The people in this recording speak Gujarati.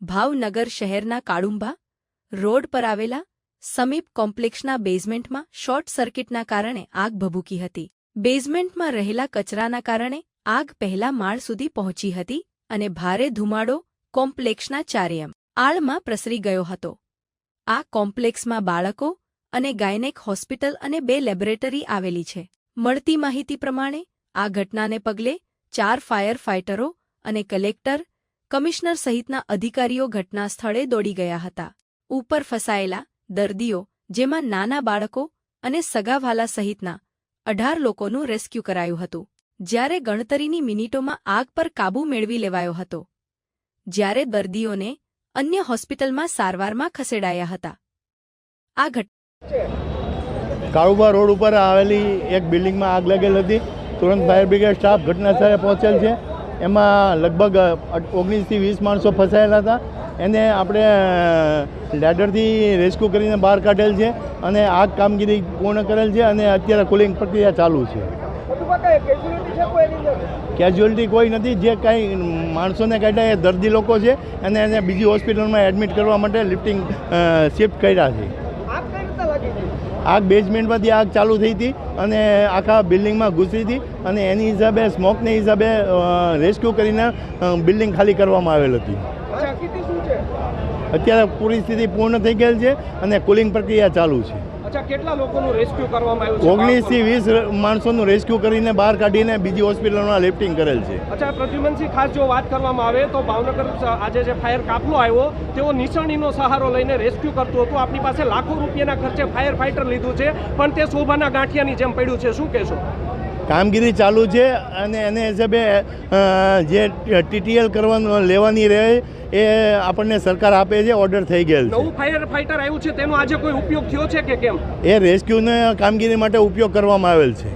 ભાવનગર શહેરના કાળુંબા રોડ પર આવેલા સમીપ કોમ્પ્લેક્ષના બેઝમેન્ટમાં શોર્ટ સર્કિટના કારણે આગ ભભૂકી હતી. બેઝમેન્ટમાં રહેલા કચરાના કારણે આગ પહેલા માળ સુધી પહોંચી હતી અને ભારે ધુમાડો કોમ્પ્લેક્ષના ચારેયમ આળમાં પ્રસરી ગયો હતો. આ કોમ્પ્લેક્સમાં બાળકો અને ગાયનેક હોસ્પિટલ અને બે લેબોરેટરી આવેલી છે. મળતી માહિતી પ્રમાણે આ ઘટનાને પગલે ચાર ફાયર ફાઇટરો અને કલેક્ટર કમિશનર સહિતના અધિકારીઓ ઘટના સ્થળે દોડી ગયા હતા. ઉપર ફસાયેલા દર્દીઓ, જેમાં નાના બાળકો અને સગાવાલા સહિતના અઢાર લોકોનું રેસ્ક્યુ કરાયું હતું. જ્યારે ગણતરીની મિનિટોમાં આગ પર કાબૂ મેળવી લેવાયો હતો. જ્યારે દર્દીઓને અન્ય હોસ્પિટલમાં સારવારમાં ખસેડાયા હતા. આ ઘટના રોડ ઉપર આવેલી એક બિલ્ડિંગમાં આગ લાગેલ હતી. તુરંત ફાયર બ્રિગેડ સ્ટાફ ઘટના સ્થળે પહોંચેલ છે. એમાં લગભગ ઓગણીસથી વીસ માણસો ફસાયેલા હતા. એને આપણે લેડરથી રેસ્ક્યુ કરીને બહાર કાઢેલ છે અને આગ કામગીરી પૂર્ણ કરેલ છે અને અત્યારે કુલિંગ પ્રક્રિયા ચાલુ છે. કેઝ્યુઅલિટી કોઈ નથી. જે કાંઈ માણસોને કાઢ્યા એ દર્દી લોકો છે અને એને બીજી હોસ્પિટલમાં એડમિટ કરવા માટે લિફ્ટિંગ શિફ્ટ કર્યા છે. આગ બેઝમેન્ટમાંથી આગ ચાલુ થઈ હતી અને આખા બિલ્ડિંગમાં ઘૂસી હતી અને એની હિસાબે સ્મોકને હિસાબે રેસ્ક્યુ કરીને બિલ્ડિંગ ખાલી કરવામાં આવેલ હતી. અત્યારે પૂરી સ્થિતિ પૂર્ણ થઈ ગયેલ છે અને કુલિંગ પ્રક્રિયા ચાલુ છે. અચ્છા કેટલા લોકોનું રેસ્ક્યુ કરવામાં આવ્યું છે? ઓગણીસથી વીસ માણસોનું રેસ્ક્યુ કરીને બહાર કાઢીને બીજી હોસ્પિટલમાં લેફ્ટિંગ કરેલ છે. અચ્છા પ્રદ્યુમનસિંહ ખાસ જો વાત કરવામાં આવે તો ભાવનગર આજે જે ફાયર કાફલો આવ્યો તેઓ નિશાણીનો સહારો લઈને રેસ્ક્યુ કરતું હતું. આપણી પાસે લાખો રૂપિયાના ખર્ચે ફાયર ફાઇટર લીધું છે પણ તે શોભાના ગાંઠિયાની જેમ પડ્યું છે. શું કહેશો? કામગીરી ચાલુ છે અને એને હિસાબે જે ટીટીએલ કરવાનું લેવાની રહે એ આપણને સરકાર આપે છે ઓર્ડર થઈ ગયેલ છે. નવું ફાયર ફાઇટર આવ્યું છે તેનો આજે કોઈ ઉપયોગ થયો છે કે કેમ? એ રેસ્ક્યુને કામગીરી માટે ઉપયોગ કરવામાં આવેલ છે.